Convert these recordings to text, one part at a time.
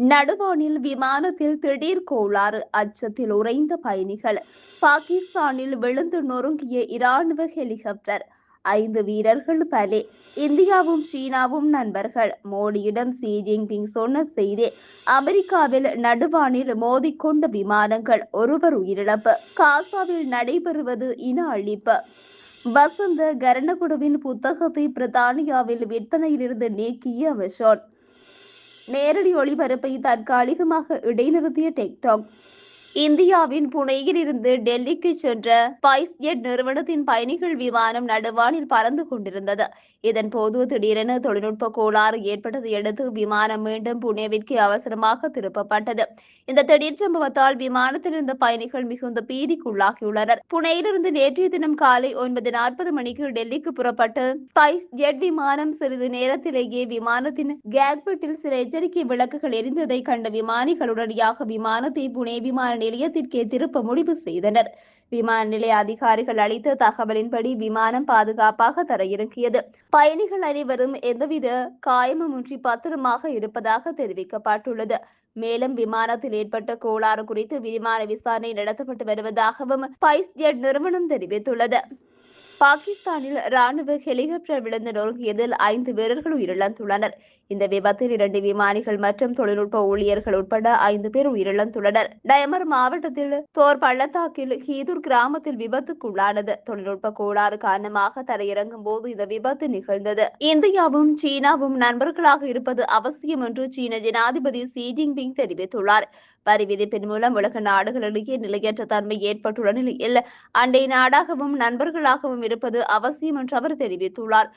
நடுவானில் விமானத்தில் திடீர் கோளாறு அச்சத்தில் உறைந்த பயணிகள். பாகிஸ்தானில் விழுந்து நொறுங்கிய இராணுவ ஹெலிகாப்டர். ஐந்து வீரர்கள் பலே. இந்தியாவும் சீனாவும் நண்பர்கள். மோடியிடம் ஷி ஜின்பிங் சொன்ன செய்தி அமெரிக்காவில் நடுவானில் மோதிக்கொண்ட விமானங்கள் ஒருவர் உயிரிழப்பு. காசாவில் நடைபெறுவது இன அழிப்பு. வசந்த கரணகுடுவின் புத்தகத்தை பிரித்தானியாவில் விற்பனையிலிருந்து நீக்கிய அமேசான் நேரடி ஒளிபரப்பை தற்காலிகமாக இடைநிறுத்திய டிக்டாக் இந்தியாவின் புனேயில் இருந்து டெல்லிக்கு சென்ற ஸ்பைஸ் ஜெட் நிறுவனத்தின் பயணிகள் விமானம் நடுவானில் பறந்து கொண்டிருந்தது. இதன் போது திடீரென தொழில்நுட்ப கோளாறு ஏற்பட்டதை அடுத்து விமானம் மீண்டும் புனேவிற்கு அவசரமாக திருப்பப்பட்டது. இந்த திடீர் சம்பவத்தால் விமானத்தில் இருந்த பயணிகள் மிகுந்த பீதிக்குள்ளாகியுள்ளனர். புனேயிலிருந்து நேற்றைய தினம் காலை ஒன்பது நாற்பது மணிக்கு டெல்லிக்கு புறப்பட்டு ஸ்பைஸ் ஜெட் விமானம் சிறிது நேரத்திலேயே விமானத்தின் கேக்பெட்டில் சில எச்சரிக்கை விளக்குகள் எரிந்ததை கண்ட விமானிகள் உடனடியாக விமானத்தை புனே விமான நிலையத்திற்கே திருப்ப முடிவு செய்தனர். விமான நிலைய அதிகாரிகள் அளித்த தகவலின்படி விமானம் பாதுகாப்பாக தரையிறங்கியது. பயணிகள் அனைவரும் எந்தவித காயமுமின்றி பத்திரமாக இருப்பதாக தெரிவிக்கப்பட்டுள்ளது. மேலும் விமானத்தில் ஏற்பட்ட கோளாறு குறித்து விமான விசாரணை நடத்தப்பட்டு வருவதாகவும் ஸ்பைஸ்ஜெட் நிறுவனம் தெரிவித்துள்ளது. பாகிஸ்தானில் ராணுவ ஹெலிகாப்டர் விழுந்து நொறுங்கியதில் ஐந்து வீரர்கள் உயிரிழந்துள்ளனர். இந்த விபத்தில் இரண்டு விமானிகள் மற்றும் தொழில்நுட்ப ஊழியர்கள் உட்பட ஐந்து பேர் உயிரிழந்துள்ளனர். டயமர் மாவட்டத்தில் தோர் பள்ளத்தாக்கில் ஹீதூர் கிராமத்தில் விபத்துக்குள்ளானது. தொழில்நுட்ப கோளாறு காரணமாக தரையிறங்கும் போது இந்த விபத்து நிகழ்ந்தது. இந்தியாவும் சீனாவும் நண்பர்களாக இருப்பது அவசியம் என்று சீன ஜனாதிபதி ஷி ஜின்பிங் தெரிவித்துள்ளார். வரி விதிப்பின் மூலம் உலக நாடுகளிடையே நிலையற்ற தன்மை ஏற்பட்டுள்ள நிலையில் அண்டை நாடாகவும் நண்பர்களாகவும் இருப்பது அவசியம் என்று அவர் தெரிவித்துள்ளார்.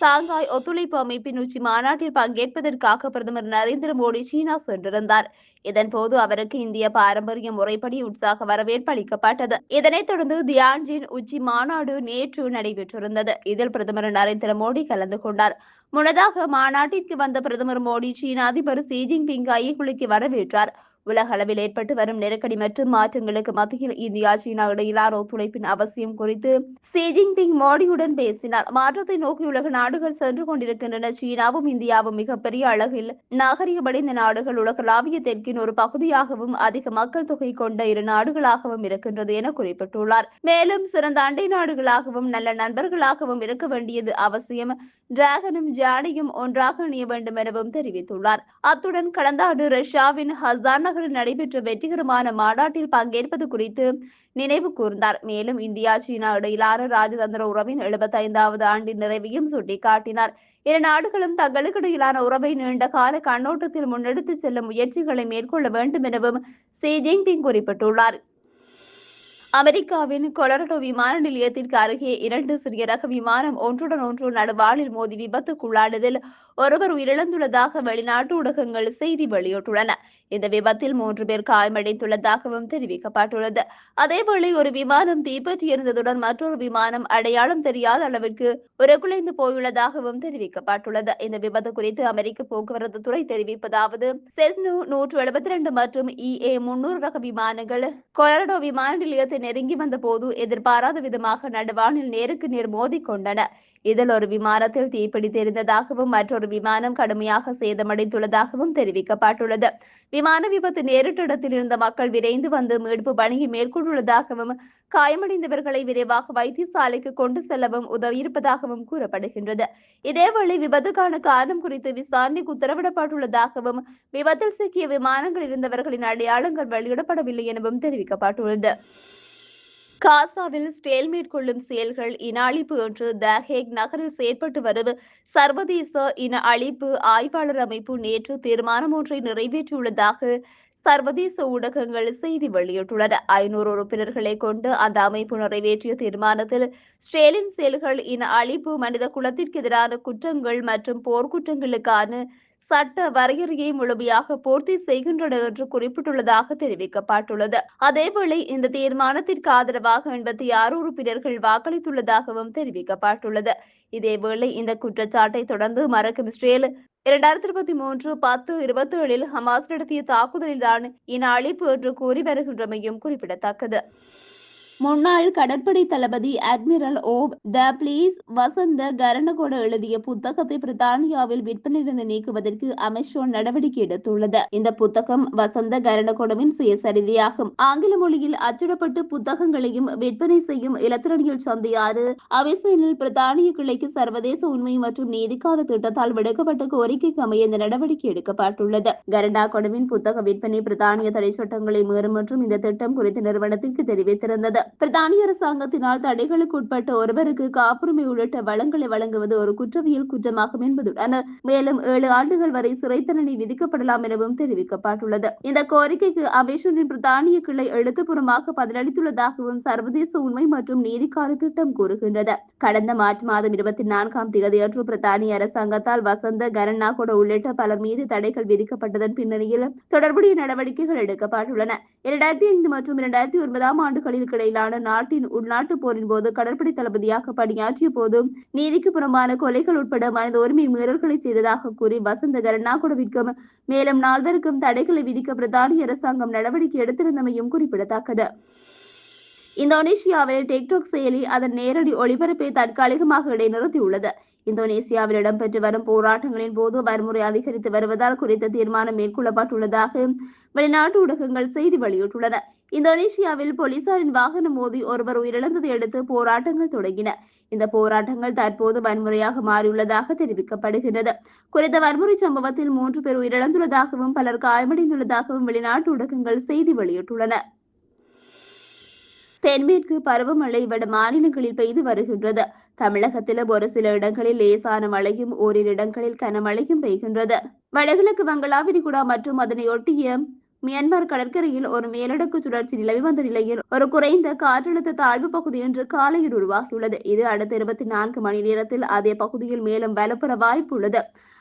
சாங்காய் ஒத்துழைப்பு அமைப்பின் உச்சி மாநாட்டில் பங்கேற்பதற்காக பிரதமர் நரேந்திர மோடி சீனா சென்றிருந்தார். இதன் போது அவருக்கு இந்திய பாரம்பரிய முறைப்படி உற்சாக வரவேற்பு அளிக்கப்பட்டது. இதனைத் தொடர்ந்து தியான்ஜின் உச்சி மாநாடு நேற்று நடைபெற்றிருந்தது. இதில் பிரதமர் நரேந்திர மோடி கலந்து கொண்டார். முன்னதாக மாநாட்டிற்கு வந்த பிரதமர் மோடி சீன அதிபர் ஷி ஜின்பிங் கையகுலுக்கி வரவேற்றார். உலக அளவில் ஏற்பட்டு வரும் நெருக்கடி மற்றும் மாற்றங்களுக்கு மத்தியில் இந்தியா சீனா இடையிலான ஒத்துழைப்பின் அவசியம் குறித்து ஷி ஜின்பிங் மோடியுடன் பேசினார். மாற்றத்தை நோக்கி உலக நாடுகள் சென்று கொண்டிருக்கின்றன. சீனாவும் இந்தியாவும் மிகப்பெரிய அளவில் நாகரிகமடைந்த நாடுகள். உலகளாவிய தெற்கின் ஒரு பகுதியாகவும் அதிக மக்கள் தொகை கொண்ட இரு நாடுகளாகவும் இருக்கின்றது என குறிப்பிட்டுள்ளார். மேலும் சிறந்த அண்டை நாடுகளாகவும் நல்ல நண்பர்களாகவும் இருக்க வேண்டியது அவசியம். டிராகனும் ஜானியும் ஒன்றாக இணைய வேண்டும் எனவும் தெரிவித்துள்ளார். அத்துடன் கடந்த ஆண்டு ரஷ்யாவின் ஹசான் நகரில் நடைபெற்ற வெற்றிகரமான மாநாட்டில் பங்கேற்பது குறித்து நினைவு கூர்ந்தார். மேலும் இந்தியா சீனா இடையிலான ராஜதந்திர உறவின் எழுபத்தைந்தாவது ஆண்டின் நிறைவையும் சுட்டிக்காட்டினார். இரு நாடுகளும் தங்களுக்கிடையிலான உறவை நீண்ட கால கண்ணோட்டத்தில் முன்னெடுத்து செல்லும் முயற்சிகளை மேற்கொள்ள வேண்டும் எனவும் ஷி ஜின்பிங் குறிப்பிட்டுள்ளார். அமெரிக்காவின் கொலரடோ விமான நிலையத்திற்கு அருகே இரண்டு சிறிய ரக விமானம் ஒன்றுடன் ஒன்று நடுவானில் மோதி விபத்துக்குள்ளானதில் ஒருவர் உயிரிழந்துள்ளதாக வெளிநாட்டு ஊடகங்கள் செய்தி வெளியிட்டுள்ளன. இந்த விபத்தில் மூன்று பேர் காயமடைந்துள்ளதாகவும் தெரிவிக்கப்பட்டுள்ளது. அதேவேளை ஒரு விமானம் தீப்பற்றி எரிந்ததுடன் மற்றொரு விமானம் அடையாளம் தெரியாத அளவிற்கு உருக்குலைந்து போயுள்ளதாகவும் தெரிவிக்கப்பட்டுள்ளது. இந்த விபத்து குறித்து அமெரிக்க போக்குவரத்து துறை தெரிவிப்பதாவது செஸ்னு நூற்று எழுபத்தி ரெண்டு மற்றும் இஏ முன்னூறு ரக விமானங்கள் கொலரடோ விமான நிலையத்தை நெருங்கி வந்த போது எதிர்பாராத விதமாக நடுவானில் நேருக்கு நேர் மோதிக்கொண்டன. இதில் ஒரு விமானத்தில் தீப்பிடி தெரிந்ததாகவும் மற்றொரு விமானம் கடுமையாக சேதமடைந்துள்ளதாகவும் தெரிவிக்கப்பட்டுள்ளது. விமான விபத்து நேரிட்ட இடத்தில் இருந்த மக்கள் விரைந்து வந்து மீட்பு பணியை மேற்கொண்டுள்ளதாகவும் காயமடைந்தவர்களை விரைவாக வைத்தியசாலைக்கு கொண்டு செல்லவும் உதவியிருப்பதாகவும் கூறப்படுகின்றது. இதேவேளை விபத்துக்கான காரணம் குறித்து விசாரணைக்கு உத்தரவிடப்பட்டுள்ளதாகவும் விபத்தில் சிக்கிய விமானங்கள் இருந்தவர்களின் அடையாளங்கள் வெளியிடப்படவில்லை எனவும் தெரிவிக்கப்பட்டுள்ளது. காசாவில் ஸ்டேல் மேற்கொள்ளும் செயல்கள் இன அழிப்பு என்று த ஹேக் நகரில் செயற்பட்டு வரும் சர்வதேச இன அழிப்பு ஆய்வாளர் அமைப்பு நேற்று தீர்மானம் ஒன்றை நிறைவேற்றியுள்ளதாக சர்வதேச ஊடகங்கள் செய்தி வெளியிட்டுள்ளன. ஐநூறு உறுப்பினர்களை கொண்டு அந்த அமைப்பு நிறைவேற்றிய தீர்மானத்தில் ஸ்டேலின் செயல்கள் இன அழிப்பு மனித குலத்திற்கு எதிரான குற்றங்கள் மற்றும் போர்க்குற்றங்களுக்கான சட்ட வரையறையை முழுமையாக பூர்த்தி செய்கின்றன என்று குறிப்பிட்டுள்ளதாக தெரிவிக்கப்பட்டுள்ளது. அதேவேளை இந்த தீர்மானத்திற்கு ஆதரவாக எண்பத்தி ஆறு உறுப்பினர்கள் வாக்களித்துள்ளதாகவும் தெரிவிக்கப்பட்டுள்ளது. இதேவேளை இந்த குற்றச்சாட்டை தொடர்ந்து மறக்கும் இஸ்ரேல் இரண்டாயிரத்தி இருபத்தி மூன்று பத்து இருபத்தி ஏழில் ஹமாஸ் நடத்திய தாக்குதலில்தான் இன அழிப்பு என்று கூறி வருகின்றமையும் குறிப்பிடத்தக்கது. முன்னாள் கடற்படை தளபதி அட்மிரல் ஓப் த. பிளீஸ் வசந்த கரணகோட எழுதிய புத்தகத்தை பிரித்தானியாவில் விற்பனையிலிருந்து நீக்குவதற்கு அமெசான் நடவடிக்கை எடுத்துள்ளது. இந்த புத்தகம் வசந்த கரணகோடவின் சுயசரிதையாகும். ஆங்கில மொழியில் அச்சிடப்பட்டு புத்தகங்களையும் விற்பனை செய்யும் இலத்திரனியல் சந்தையாறு அமெசானில் பிரித்தானிய கிளைக்கு சர்வதேச உண்மை மற்றும் நீதிக்கான திட்டத்தால் விடுக்கப்பட்ட கோரிக்கைக்கு அமைய இந்த நடவடிக்கை எடுக்கப்பட்டுள்ளது. கரண்டா கொடவின் புத்தக விற்பனை பிரித்தானிய தடை சட்டங்களை மீறும் மற்றும் இந்த திட்டம் குறித்த நிறுவனத்திற்கு தெரிவித்திருந்தது. பிரித்தானிய அரசாங்கத்தினால் தடைகளுக்கு உட்பட்ட ஒருவருக்கு காப்புரிமை உள்ளிட்ட வளங்களை வழங்குவது ஒரு குற்றவியல் குற்றமாகும் என்பதுடன் மேலும் ஏழு ஆண்டுகள் வரை சிறை தண்டனை விதிக்கப்படலாம் எனவும் தெரிவிக்கப்பட்டுள்ளது. இந்த கோரிக்கைக்கு அமேசனின் பிரித்தானிய கிளை எழுத்துப்பூர்வமாக பதிலளித்துள்ளதாகவும் சர்வதேச உண்மை மற்றும் நீதிக்கான திட்டம் கூறுகின்றது. கடந்த மார்ச் மாதம் இருபத்தி நான்காம் தேதியன்று பிரித்தானிய அரசாங்கத்தால் வசந்த கரநாகோட உள்ளிட்ட பலர் மீது தடைகள் விதிக்கப்பட்டதன் பின்னணியில் தொடர்புடைய நடவடிக்கைகள் எடுக்கப்பட்டுள்ளன. இரண்டாயிரத்தி ஐந்து மற்றும் இரண்டாயிரத்தி ஒன்பதாம் ஆண்டுகளில் எதிரான நாட்டின் உள்நாட்டு போரின் போது கடற்படை தளபதியாக பணியாற்றிய போதும் நீதிக்கு புறம்பான கொலைகள் உட்பட மனித உரிமை மீறல்களை செய்ததாக கூறி வசந்த கருணாகுடவிற்கும் மேலும் நால்வருக்கும் தடைகளை விதிக்க பிரதானி அரசாங்கம் நடவடிக்கை எடுத்திருந்தமையும் குறிப்பிடத்தக்கது. இந்தோனேஷியாவில் டிக்டாக் செயலி அதன் நேரடி ஒளிபரப்பை தற்காலிகமாக இடைநிறுத்தியுள்ளது. இந்தோனேசியாவில் இடம்பெற்று வரும் போராட்டங்களின் போது வன்முறை அதிகரித்து வருவதால் குறித்த தீர்மானம் மேற்கொள்ளப்பட்டுள்ளதாக வெளிநாட்டு ஊடகங்கள் செய்தி வெளியிட்டுள்ளன. இந்தோனேஷியாவில் போலீசாரின் வாகனம் மோதி ஒருவர் உயிரிழந்ததை அடுத்து போராட்டங்கள் தொடங்கின. இந்த போராட்டங்கள் தற்போது வன்முறையாக மாறியுள்ளதாக தெரிவிக்கப்படுகிறது குறித்த வன்முறை சம்பவத்தில் மூன்று பேர் உயிரிழந்துள்ளதாகவும் பலர் காயமடைந்துள்ளதாகவும் வெளிநாட்டு ஊடகங்கள் செய்தி வெளியிட்டுள்ளன. தென்மேற்கு பருவமழை வட மாநிலங்களில் பெய்து வருகின்றது. தமிழகத்திலும் ஒரு சில இடங்களில் லேசான மழையும் ஓரிரு இடங்களில் கனமழையும் பெய்கின்றது. வடகிழக்கு வங்களா விரிகுடா மற்றும் அதனையொட்டிய மியான்மர் கடற்கரையில் ஒரு மேலடுக்கு சுழற்சி நிலவி வந்த நிலையில் ஒரு குறைந்த காற்றழுத்த தாழ்வு பகுதி இன்று காலையில் உருவாகியுள்ளது. இது அடுத்த இருபத்தி நான்கு மணி நேரத்தில் அதே பகுதியில் மேலும் பலப்பெற வாய்ப்புள்ளது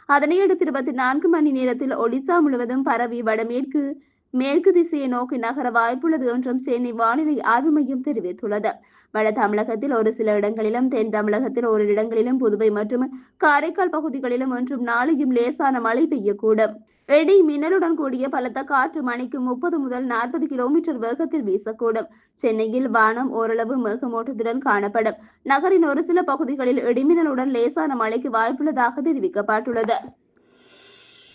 அதனையடுத்து இருபத்தி நான்கு மணி நேரத்தில் ஒடிசா முழுவதும் பரவி வடமேற்கு மேற்கு திசையை நோக்கி நகர வாய்ப்புள்ளது என்றும் சென்னை வானிலை ஆய்வு மையம் தெரிவித்துள்ளது. வட தமிழகத்தில் ஒரு சில இடங்களிலும் தென் தமிழகத்தில் ஒரு இடங்களிலும் புதுவை மற்றும் காரைக்கால் பகுதிகளிலும் ஒன்றும் நாளையும் லேசான மழை பெய்யக்கூடும். இடி மின்னலுடன் கூடிய பலத்த காற்று மணிக்கு முப்பது முதல் நாற்பது கிலோமீட்டர் வேகத்தில் வீசக்கூடும். சென்னையில் வானம் ஓரளவு மேகமூட்டத்துடன் காணப்படும். நகரின் ஒரு சில பகுதிகளில் இடிமின்னலுடன் லேசான மழைக்கு வாய்ப்புள்ளதாக தெரிவிக்கப்பட்டுள்ளது.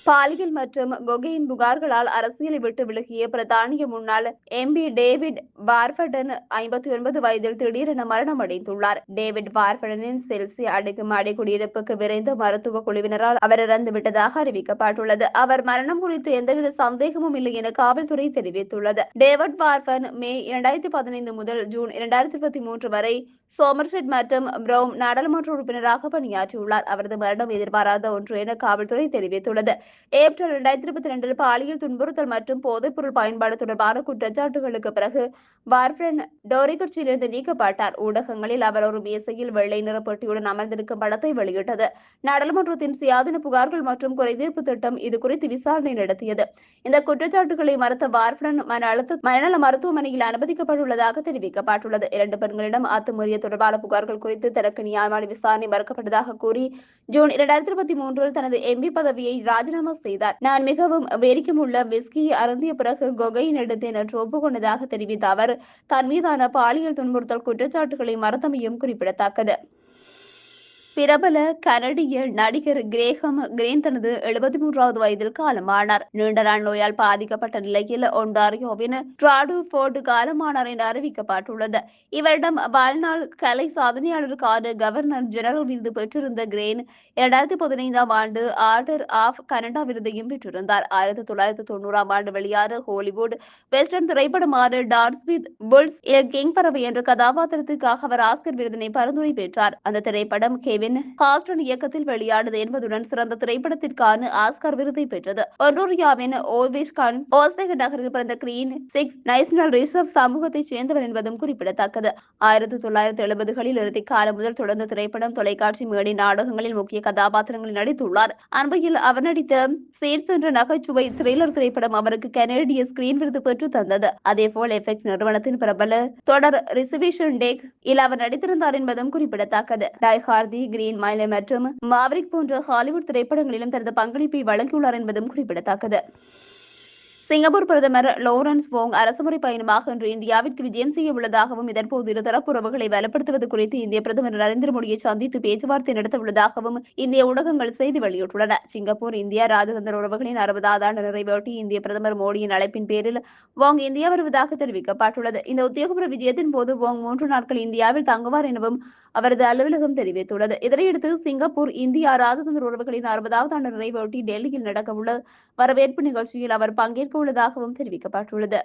பாலியல் மற்றும் கொகையின் புகார்களால் அரசியலை விட்டு விலகிய பிரதானிய முன்னாள் எம்பி டேவிட் பார்படன் ஐம்பத்தி ஒன்பது வயதில் திடீரென மரணம் அடைந்துள்ளார். டேவிட் பார்படனின் செல்சி அடுக்குமாடி குடியிருப்புக்கு விரைந்த மருத்துவ குழுவினரால் அவர் இறந்து விட்டதாக அறிவிக்கப்பட்டுள்ளது. அவர் மரணம் குறித்து எந்தவித சந்தேகமும் இல்லை என காவல்துறை தெரிவித்துள்ளது. டேவிட் பார்பன் மே இரண்டாயிரத்தி பதினைந்து முதல் ஜூன் இரண்டாயிரத்தி இருபத்தி மூன்று வரை சோமர்செட் மற்றும் பிரவுன் நாடாளுமன்ற உறுப்பினராக பணியாற்றியுள்ளார். அவரது மரணம் எதிர்பாராத ஒன்று என காவல்துறை தெரிவித்துள்ளது. ஏப்ரல் இரண்டாயிரத்தி இருபத்தி ரெண்டில் பாலியல் துன்புறுத்தல் மற்றும் போதைப்பொருள் பயன்பாடு தொடர்பான குற்றச்சாட்டுகளுக்கு பிறகு பார்பரன் டோரி கட்சியிலிருந்து நீக்கப்பட்டார். ஊடகங்களில் அவர் ஒரு மேசையில் வெள்ளை நிற பெட்டியுடன் அமர்ந்திருக்கும் படத்தை வெளியிட்டது. நாடாளுமன்றத்தின் சுயாதீன புகார்கள் மற்றும் குறைதீர்ப்பு திட்டம் இது குறித்து விசாரணை நடத்தியது. இந்த குற்றச்சாட்டுகளை மறுத்த பார்பரன் மன அழுத்த மனநல மருத்துவமனையில் அனுமதிக்கப்பட்டுள்ளதாக தெரிவிக்கப்பட்டுள்ளது. இரண்டு பெண்களிடம் அத்துமுறை அத்துமீறிய தொடர்பான புகார்கள் குறித்து தனக்கு நியாயமான விசாரணை மறுக்கப்பட்டதாக கூறி ஜூன் இரண்டாயிரத்தி இருபத்தி மூன்றில் தனது எம்பி பதவியை ராஜினாமா செய்தார். நான் மிகவும் வெறிக்கமுள்ள விஸ்கியை அருந்திய பிறகு கொகையின் எடுத்தேன் என்று ஒப்புக்கொண்டதாக தெரிவித்த அவர் தன் மீதான பாலியல் துன்புறுத்தல் குற்றச்சாட்டுகளை மறுத்தமையும் குறிப்பிடத்தக்கது. பிரபல கனடிய நடிகர் கிரேகம் கிரேன் தனது எழுபத்தி மூன்றாவது வயதில் காலமானார். நீண்ட நாள் நோயால் பாதிக்கப்பட்ட நிலையில் ஒன்டாரியோவின் ட்ராடு போர்டு காலமானார் என்று அறிவிக்கப்பட்டுள்ளது. இவரிடம் வாழ்நாள் கலை சாதனையாளருக்கான கவர்னர் ஜெனரல் விருது பெற்றிருந்த கிரேன் இரண்டாயிரத்தி பதினைந்தாம் ஆண்டு ஆர்டர் ஆஃப் கனடா விருதையும் பெற்றிருந்தார். ஆயிரத்தி தொள்ளாயிரத்தி தொண்ணூறாம் ஆண்டு வெளியான ஹாலிவுட் வெஸ்டர்ன் திரைப்படமான டான்ஸ் வித் புல்ஸ் கிங் பறவை என்ற கதாபாத்திரத்துக்காக அவர் ஆஸ்கர் விருதினை பரிந்துரை பெற்றார். அந்த திரைப்படம் கெவின் ஹாஸ்டன் இயக்கத்தில் வெளியானது என்பதுடன் சிறந்த திரைப்படத்திற்கான ஆஸ்கர் விருதை பெற்றது. ஒன்ரோரியாவின் ஓவிஸ்கான் ஓஸ்தேக நகரில் பிறந்த கிரீன் சிக்ஸ் நேஷனல் ரிசர்வ் சமூகத்தைச் சேர்ந்தவர் என்பதும் குறிப்பிடத்தக்கது. ஆயிரத்தி தொள்ளாயிரத்தி எழுபதுகளில் இறுதி காலம் முதல் தொடர்ந்த திரைப்படம் தொலைக்காட்சி மேடை நாடகங்களில் முக்கிய கதாபாத்திரங்களில் நடித்துள்ளார். அண்மையில் அவர் நடித்த சேட்ஸ் நகைச்சுவை த்ரில்லர் திரைப்படம் அவருக்கு கனேடிய ஸ்கிரீன் விருது பெற்று தந்தது. அதே போல் எஃபெக்ட் நிறுவனத்தின் பிரபல தொடர் ரிசர்வேஷன் டேக் இல் அவர் நடித்திருந்தார் என்பதும் குறிப்பிடத்தக்கது. டைஹார்தி கிரீன் மைலை மற்றும் மாவரிக் போன்ற ஹாலிவுட் திரைப்படங்களிலும் தனது பங்களிப்பை வழங்கியுள்ளார் என்பதும் குறிப்பிடத்தக்கது. சிங்கப்பூர் பிரதமர் லோரன்ஸ் வோங் அரசுமுறை பயணமாக இன்று இந்தியாவிற்கு விஜயம் செய்ய உள்ளதாகவும் இதன்போது இருதரப்பு உறவுகளை வலுப்படுத்துவது குறித்து இந்திய பிரதமர் நரேந்திர மோடியை சந்தித்து பேச்சுவார்த்தை நடத்த உள்ளதாகவும் இந்திய ஊடகங்கள் செய்தி வெளியிட்டுள்ளன. சிங்கப்பூர் இந்தியா ராஜதந்திர உறவுகளின் அறுபதாவது ஆண்டு நிறைவேற்றி இந்திய பிரதமர் மோடியின் அழைப்பின் பேரில் வோங் இந்தியா வருவதாக தெரிவிக்கப்பட்டுள்ளது. இந்த உத்தியோகபூர்வ விஜயத்தின் போது வோங் மூன்று நாட்கள் இந்தியாவில் தங்குவார் எனவும் அவரது அலுவலகம் தெரிவித்துள்ளது. இதனையடுத்து சிங்கப்பூர் இந்தியா ராஜதந்திர உறவுகளின் அறுபதாவது ஆண்டு நிறைவேற்றி டெல்லியில் நடக்கவுள்ள வரவேற்பு நிகழ்ச்சியில் அவர் பங்கேற்க உள்ளதாகவும் தெரிவிக்கப்பட்டுள்ளது.